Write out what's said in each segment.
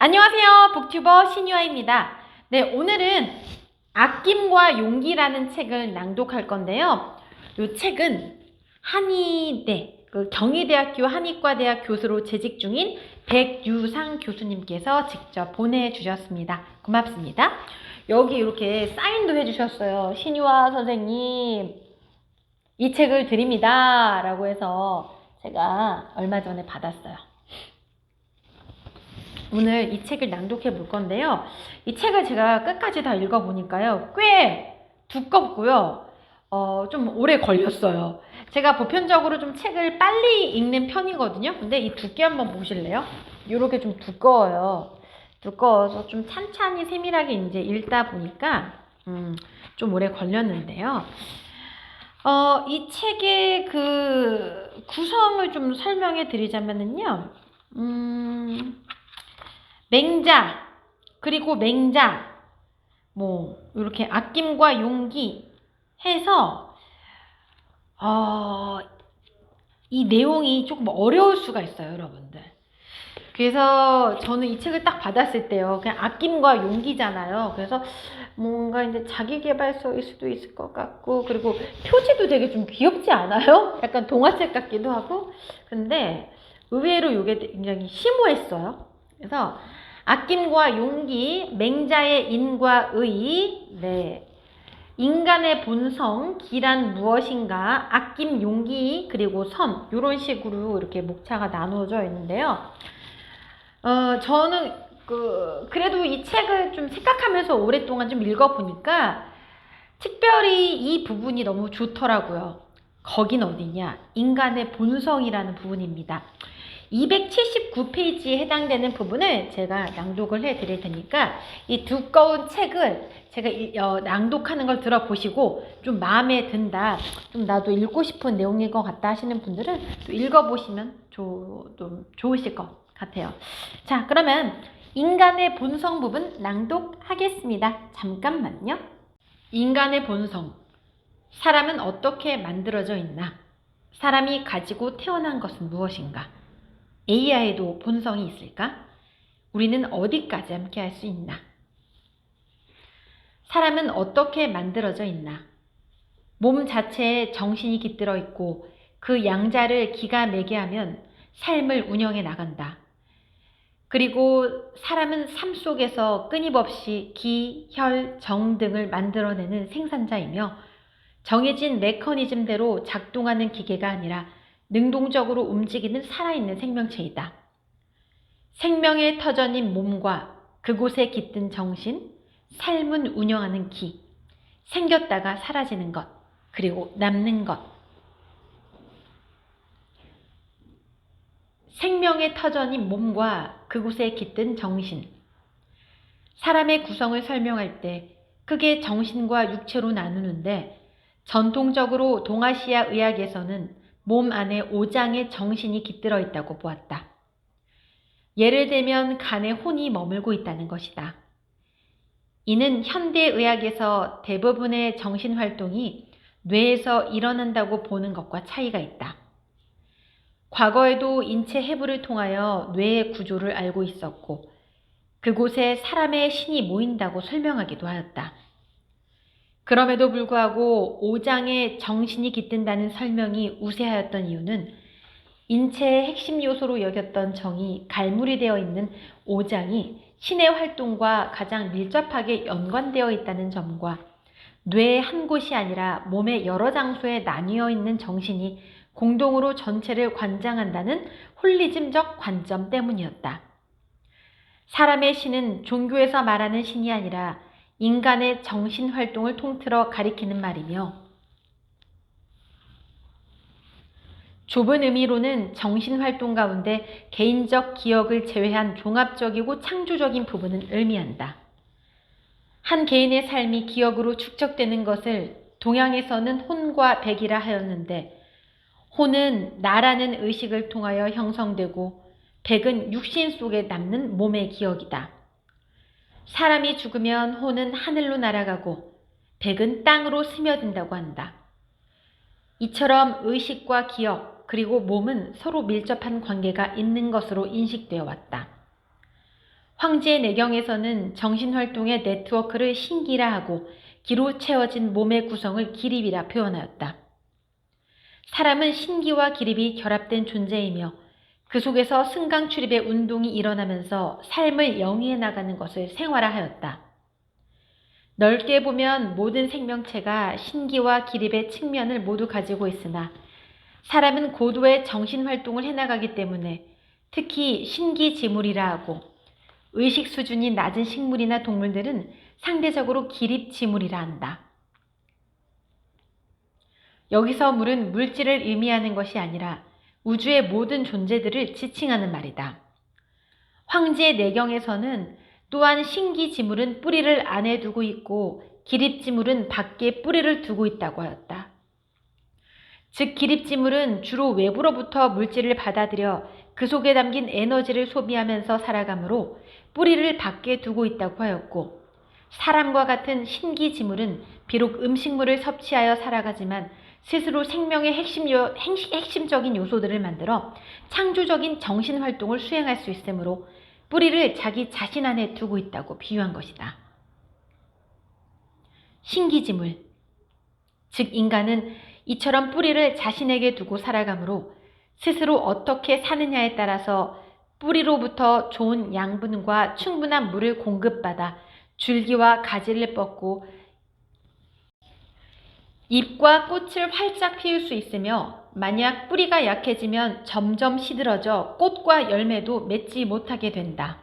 안녕하세요. 북튜버 신유아입니다. 네, 오늘은 아낌과 용기라는 책을 낭독할 건데요. 이 책은 한의대, 그 경희대학교 한의과대학 교수로 재직 중인 백유상 교수님께서 직접 보내주셨습니다. 고맙습니다. 여기 이렇게 사인도 해주셨어요. 신유아 선생님, 이 책을 드립니다. 라고 해서 제가 얼마 전에 받았어요. 오늘 이 책을 낭독해 볼 건데요. 이 책을 제가 끝까지 다 읽어보니까요. 꽤 두껍고요. 어, 좀 오래 걸렸어요. 제가 보편적으로 좀 책을 빨리 읽는 편이거든요. 근데 이 두께 한번 보실래요? 이렇게 좀 두꺼워요. 두꺼워서 좀 찬찬히 세밀하게 이제 읽다 보니까, 음, 좀 오래 걸렸는데요. 어, 이 책의 그 구성을 좀 설명해 드리자면은요. 음, 맹자, 그리고 맹자, 뭐, 이렇게 아낌과 용기 해서, 어, 이 내용이 조금 어려울 수가 있어요, 여러분들. 그래서 저는 이 책을 딱 받았을 때요, 그냥 아낌과 용기잖아요. 그래서 뭔가 이제 자기개발서일 수도 있을 것 같고, 그리고 표지도 되게 좀 귀엽지 않아요? 약간 동화책 같기도 하고. 근데 의외로 이게 굉장히 심오했어요. 그래서 아낌과 용기, 맹자의 인과 의, 네. 인간의 본성, 기란 무엇인가, 아낌, 용기, 그리고 선, 이런 식으로 이렇게 목차가 나누어져 있는데요. 어, 저는 그, 그래도 이 책을 좀 생각하면서 오랫동안 좀 읽어보니까 특별히 이 부분이 너무 좋더라고요. 거긴 어디냐? 인간의 본성이라는 부분입니다. 279페이지에 해당되는 부분을 제가 낭독을 해 드릴 테니까 이 두꺼운 책을 제가 이- 어, 낭독하는 걸 들어보시고 좀 마음에 든다, 좀 나도 읽고 싶은 내용인 것 같다 하시는 분들은 또 읽어보시면 조, 좀 좋으실 것 같아요. 자, 그러면 인간의 본성 부분 낭독하겠습니다. 잠깐만요. 인간의 본성. 사람은 어떻게 만들어져 있나? 사람이 가지고 태어난 것은 무엇인가? AI에도 본성이 있을까? 우리는 어디까지 함께 할 수 있나? 사람은 어떻게 만들어져 있나? 몸 자체에 정신이 깃들어 있고 그 양자를 기가 매게 하면 삶을 운영해 나간다. 그리고 사람은 삶 속에서 끊임없이 기, 혈, 정 등을 만들어내는 생산자이며 정해진 메커니즘대로 작동하는 기계가 아니라 능동적으로 움직이는 살아있는 생명체이다. 생명의 터전인 몸과 그곳에 깃든 정신, 삶은 운영하는 기, 생겼다가 사라지는 것, 그리고 남는 것. 생명의 터전인 몸과 그곳에 깃든 정신. 사람의 구성을 설명할 때 크게 정신과 육체로 나누는데 전통적으로 동아시아 의학에서는 몸 안에 오장의 정신이 깃들어 있다고 보았다. 예를 들면 간에 혼이 머물고 있다는 것이다. 이는 현대의학에서 대부분의 정신활동이 뇌에서 일어난다고 보는 것과 차이가 있다. 과거에도 인체 해부를 통하여 뇌의 구조를 알고 있었고, 그곳에 사람의 신이 모인다고 설명하기도 하였다. 그럼에도 불구하고 오장에 정신이 깃든다는 설명이 우세하였던 이유는 인체의 핵심 요소로 여겼던 정이 갈무리 되어 있는 오장이 신의 활동과 가장 밀접하게 연관되어 있다는 점과 뇌의 한 곳이 아니라 몸의 여러 장소에 나뉘어 있는 정신이 공동으로 전체를 관장한다는 홀리즘적 관점 때문이었다. 사람의 신은 종교에서 말하는 신이 아니라 인간의 정신 활동을 통틀어 가리키는 말이며 좁은 의미로는 정신 활동 가운데 개인적 기억을 제외한 종합적이고 창조적인 부분을 의미한다. 한 개인의 삶이 기억으로 축적되는 것을 동양에서는 혼과 백이라 하였는데 혼은 나라는 의식을 통하여 형성되고 백은 육신 속에 남는 몸의 기억이다. 사람이 죽으면 혼은 하늘로 날아가고 백은 땅으로 스며든다고 한다. 이처럼 의식과 기억, 그리고 몸은 서로 밀접한 관계가 있는 것으로 인식되어 왔다. 황제의 내경에서는 정신활동의 네트워크를 신기라 하고 기로 채워진 몸의 구성을 기립이라 표현하였다. 사람은 신기와 기립이 결합된 존재이며 그 속에서 승강 출입의 운동이 일어나면서 삶을 영위해 나가는 것을 생활화하였다. 넓게 보면 모든 생명체가 신기와 기립의 측면을 모두 가지고 있으나 사람은 고도의 정신 활동을 해나가기 때문에 특히 신기지물이라 하고 의식 수준이 낮은 식물이나 동물들은 상대적으로 기립지물이라 한다. 여기서 물은 물질을 의미하는 것이 아니라 우주의 모든 존재들을 지칭하는 말이다. 황제의 내경에서는 또한 신기지물은 뿌리를 안에 두고 있고 기립지물은 밖에 뿌리를 두고 있다고 하였다. 즉 기립지물은 주로 외부로부터 물질을 받아들여 그 속에 담긴 에너지를 소비하면서 살아가므로 뿌리를 밖에 두고 있다고 하였고 사람과 같은 신기지물은 비록 음식물을 섭취하여 살아가지만 스스로 생명의 핵심 요, 핵심적인 요소들을 만들어 창조적인 정신 활동을 수행할 수 있으므로 뿌리를 자기 자신 안에 두고 있다고 비유한 것이다. 신기지물. 즉, 인간은 이처럼 뿌리를 자신에게 두고 살아가므로 스스로 어떻게 사느냐에 따라서 뿌리로부터 좋은 양분과 충분한 물을 공급받아 줄기와 가지를 뻗고 잎과 꽃을 활짝 피울 수 있으며 만약 뿌리가 약해지면 점점 시들어져 꽃과 열매도 맺지 못하게 된다.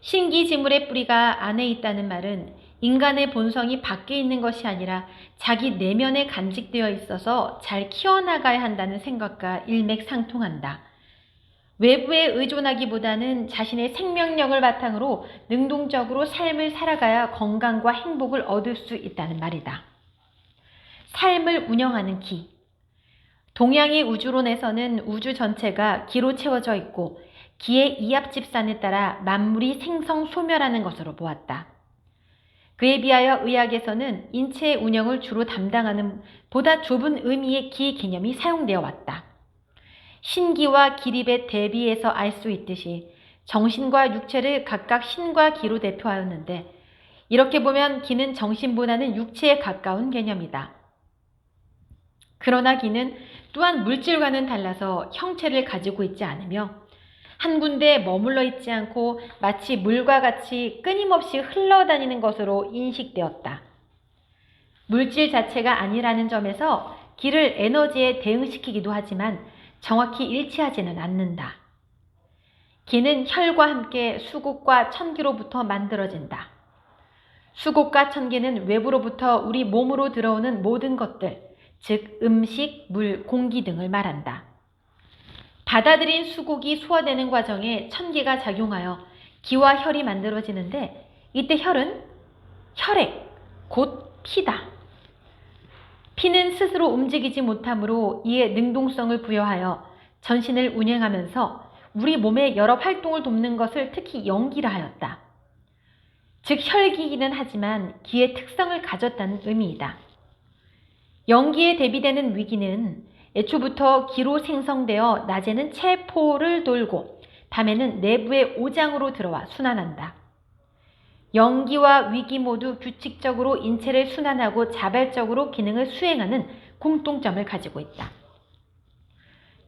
신기지물의 뿌리가 안에 있다는 말은 인간의 본성이 밖에 있는 것이 아니라 자기 내면에 간직되어 있어서 잘 키워나가야 한다는 생각과 일맥상통한다. 외부에 의존하기보다는 자신의 생명력을 바탕으로 능동적으로 삶을 살아가야 건강과 행복을 얻을 수 있다는 말이다. 삶을 운영하는 기. 동양의 우주론에서는 우주 전체가 기로 채워져 있고 기의 이합 집산에 따라 만물이 생성 소멸하는 것으로 보았다. 그에 비하여 의학에서는 인체의 운영을 주로 담당하는 보다 좁은 의미의 기 개념이 사용되어 왔다. 신기와 기립에 대비해서 알 수 있듯이 정신과 육체를 각각 신과 기로 대표하였는데 이렇게 보면 기는 정신보다는 육체에 가까운 개념이다. 그러나 기는 또한 물질과는 달라서 형체를 가지고 있지 않으며 한 군데 머물러 있지 않고 마치 물과 같이 끊임없이 흘러다니는 것으로 인식되었다. 물질 자체가 아니라는 점에서 기를 에너지에 대응시키기도 하지만 정확히 일치하지는 않는다. 기는 혈과 함께 수국과 천기로부터 만들어진다. 수국과 천기는 외부로부터 우리 몸으로 들어오는 모든 것들, 즉 음식, 물, 공기 등을 말한다. 받아들인 수국이 소화되는 과정에 천기가 작용하여 기와 혈이 만들어지는데 이때 혈은 혈액, 곧 피다. 피는 스스로 움직이지 못하므로 이에 능동성을 부여하여 전신을 운행하면서 우리 몸의 여러 활동을 돕는 것을 특히 연기라 하였다. 즉 혈기이기는 하지만 기의 특성을 가졌다는 의미이다. 연기에 대비되는 위기는 애초부터 기로 생성되어 낮에는 체포를 돌고 밤에는 내부의 오장으로 들어와 순환한다. 연기와 위기 모두 규칙적으로 인체를 순환하고 자발적으로 기능을 수행하는 공통점을 가지고 있다.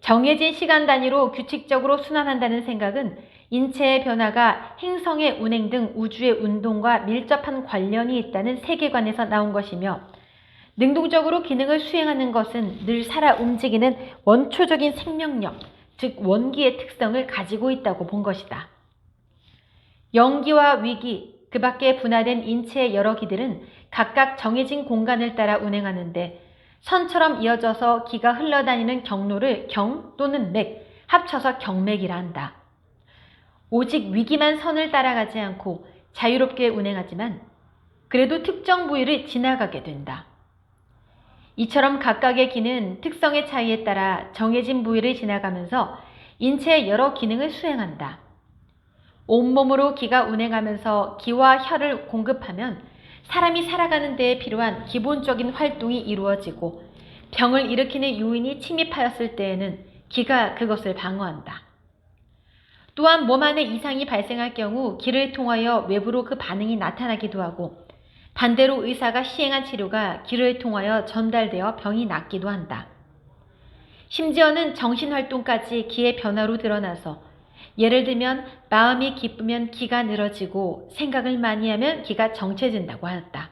정해진 시간 단위로 규칙적으로 순환한다는 생각은 인체의 변화가 행성의 운행 등 우주의 운동과 밀접한 관련이 있다는 세계관에서 나온 것이며 능동적으로 기능을 수행하는 것은 늘 살아 움직이는 원초적인 생명력, 즉 원기의 특성을 가지고 있다고 본 것이다. 연기와 위기, 그 밖에 분화된 인체의 여러 기들은 각각 정해진 공간을 따라 운행하는데 선처럼 이어져서 기가 흘러다니는 경로를 경 또는 맥, 합쳐서 경맥이라 한다. 오직 위기만 선을 따라가지 않고 자유롭게 운행하지만 그래도 특정 부위를 지나가게 된다. 이처럼 각각의 기는 특성의 차이에 따라 정해진 부위를 지나가면서 인체의 여러 기능을 수행한다. 온몸으로 기가 운행하면서 기와 혈을 공급하면 사람이 살아가는 데에 필요한 기본적인 활동이 이루어지고 병을 일으키는 요인이 침입하였을 때에는 기가 그것을 방어한다. 또한 몸 안에 이상이 발생할 경우 기를 통하여 외부로 그 반응이 나타나기도 하고 반대로 의사가 시행한 치료가 기를 통하여 전달되어 병이 낫기도 한다. 심지어는 정신활동까지 기의 변화로 드러나서 예를 들면 마음이 기쁘면 기가 늘어지고 생각을 많이 하면 기가 정체된다고 하였다.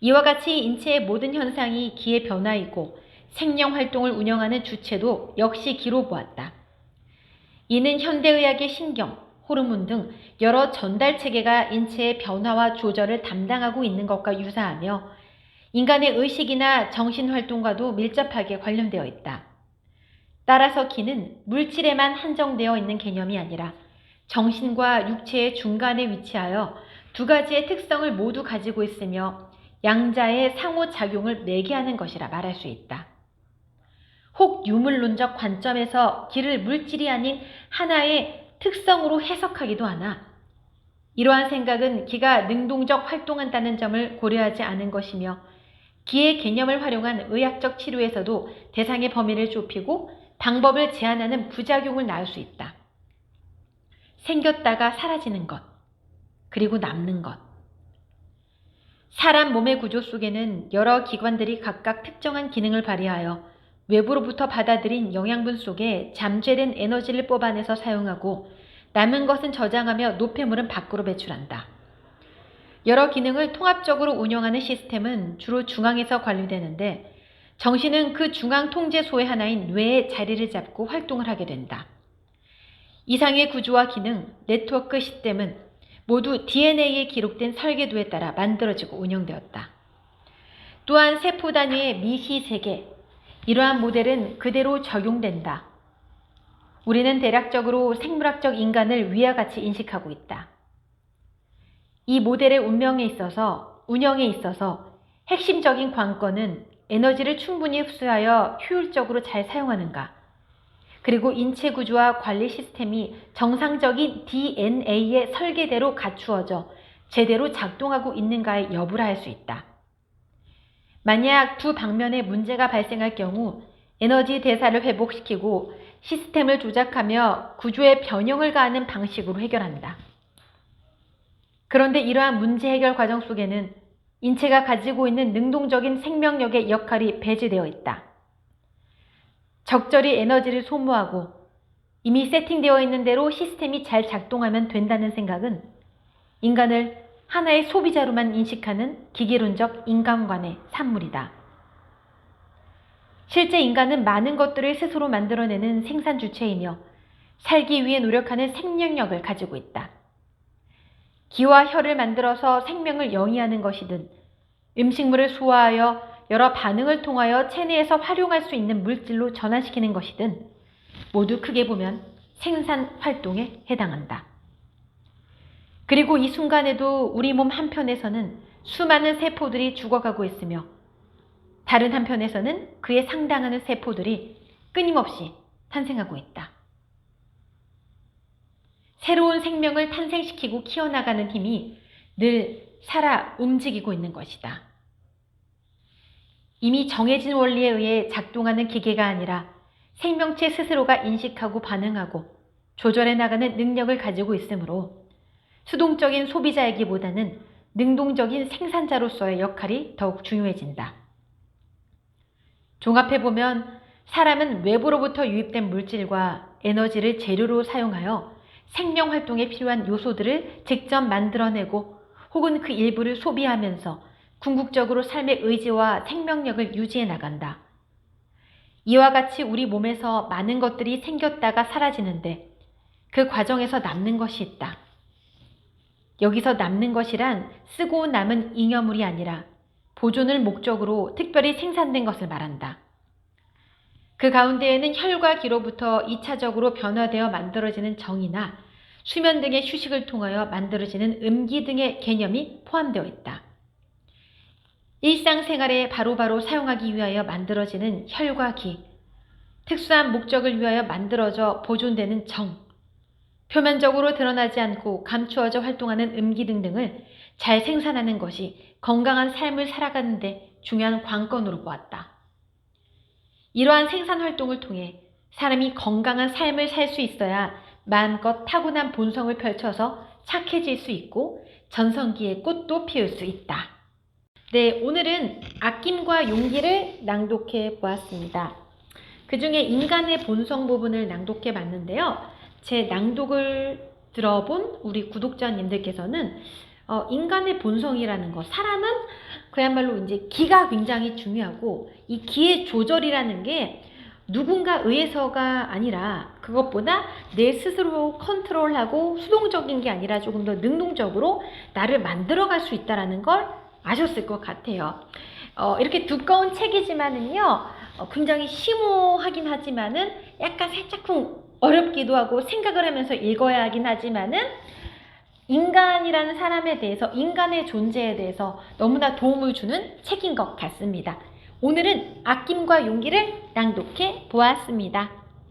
이와 같이 인체의 모든 현상이 기의 변화이고 생명 활동을 운영하는 주체도 역시 기로 보았다. 이는 현대의학의 신경, 호르몬 등 여러 전달 체계가 인체의 변화와 조절을 담당하고 있는 것과 유사하며 인간의 의식이나 정신 활동과도 밀접하게 관련되어 있다. 따라서 기는 물질에만 한정되어 있는 개념이 아니라 정신과 육체의 중간에 위치하여 두 가지의 특성을 모두 가지고 있으며 양자의 상호작용을 매개하는 것이라 말할 수 있다. 혹 유물론적 관점에서 기를 물질이 아닌 하나의 특성으로 해석하기도 하나 이러한 생각은 기가 능동적 활동한다는 점을 고려하지 않은 것이며 기의 개념을 활용한 의학적 치료에서도 대상의 범위를 좁히고 방법을 제한하는 부작용을 낳을 수 있다. 생겼다가 사라지는 것, 그리고 남는 것. 사람 몸의 구조 속에는 여러 기관들이 각각 특정한 기능을 발휘하여 외부로부터 받아들인 영양분 속에 잠재된 에너지를 뽑아내서 사용하고 남은 것은 저장하며 노폐물은 밖으로 배출한다. 여러 기능을 통합적으로 운영하는 시스템은 주로 중앙에서 관리되는데 정신은 그 중앙 통제소의 하나인 뇌에 자리를 잡고 활동을 하게 된다. 이상의 구조와 기능, 네트워크 시스템은 모두 DNA에 기록된 설계도에 따라 만들어지고 운영되었다. 또한 세포 단위의 미시 세계, 이러한 모델은 그대로 적용된다. 우리는 대략적으로 생물학적 인간을 위와 같이 인식하고 있다. 이 모델의 운명에 있어서, 운영에 있어서 핵심적인 관건은 에너지를 충분히 흡수하여 효율적으로 잘 사용하는가, 그리고 인체 구조와 관리 시스템이 정상적인 DNA의 설계대로 갖추어져 제대로 작동하고 있는가의 여부를 할수 있다. 만약 두 방면에 문제가 발생할 경우 에너지 대사를 회복시키고 시스템을 조작하며 구조의 변형을 가하는 방식으로 해결한다. 그런데 이러한 문제 해결 과정 속에는 인체가 가지고 있는 능동적인 생명력의 역할이 배제되어 있다. 적절히 에너지를 소모하고 이미 세팅되어 있는 대로 시스템이 잘 작동하면 된다는 생각은 인간을 하나의 소비자로만 인식하는 기계론적 인간관의 산물이다. 실제 인간은 많은 것들을 스스로 만들어내는 생산 주체이며 살기 위해 노력하는 생명력을 가지고 있다. 기와 혈을 만들어서 생명을 영위하는 것이든 음식물을 소화하여 여러 반응을 통하여 체내에서 활용할 수 있는 물질로 전환시키는 것이든 모두 크게 보면 생산 활동에 해당한다. 그리고 이 순간에도 우리 몸 한편에서는 수많은 세포들이 죽어가고 있으며 다른 한편에서는 그에 상당하는 세포들이 끊임없이 탄생하고 있다. 새로운 생명을 탄생시키고 키워나가는 힘이 늘 살아 움직이고 있는 것이다. 이미 정해진 원리에 의해 작동하는 기계가 아니라 생명체 스스로가 인식하고 반응하고 조절해 나가는 능력을 가지고 있으므로 수동적인 소비자이기보다는 능동적인 생산자로서의 역할이 더욱 중요해진다. 종합해보면 사람은 외부로부터 유입된 물질과 에너지를 재료로 사용하여 생명 활동에 필요한 요소들을 직접 만들어내고 혹은 그 일부를 소비하면서 궁극적으로 삶의 의지와 생명력을 유지해 나간다. 이와 같이 우리 몸에서 많은 것들이 생겼다가 사라지는데 그 과정에서 남는 것이 있다. 여기서 남는 것이란 쓰고 남은 잉여물이 아니라 보존을 목적으로 특별히 생산된 것을 말한다. 그 가운데에는 혈과 기로부터 2차적으로 변화되어 만들어지는 정이나 수면 등의 휴식을 통하여 만들어지는 음기 등의 개념이 포함되어 있다. 일상생활에 바로바로 사용하기 위하여 만들어지는 혈과 기, 특수한 목적을 위하여 만들어져 보존되는 정, 표면적으로 드러나지 않고 감추어져 활동하는 음기 등등을 잘 생산하는 것이 건강한 삶을 살아가는데 중요한 관건으로 보았다. 이러한 생산 활동을 통해 사람이 건강한 삶을 살 수 있어야 마음껏 타고난 본성을 펼쳐서 착해질 수 있고 전성기의 꽃도 피울 수 있다. 네, 오늘은 아낌과 용기를 낭독해 보았습니다. 그 중에 인간의 본성 부분을 낭독해 봤는데요. 제 낭독을 들어본 우리 구독자님들께서는 어, 인간의 본성이라는 것, 사람은 그야말로 이제 기가 굉장히 중요하고 이 기의 조절이라는 게 누군가 의해서가 아니라 그것보다 내 스스로 컨트롤하고 수동적인 게 아니라 조금 더 능동적으로 나를 만들어갈 수 있다라는 걸 아셨을 것 같아요. 어, 이렇게 두꺼운 책이지만은요, 어, 굉장히 심오하긴 하지만은 약간 살짝쿵 어렵기도 하고 생각을 하면서 읽어야 하긴 하지만은 인간이라는 사람에 대해서 인간의 존재에 대해서 너무나 도움을 주는 책인 것 같습니다. 오늘은 아낌과 용기를 낭독해 보았습니다.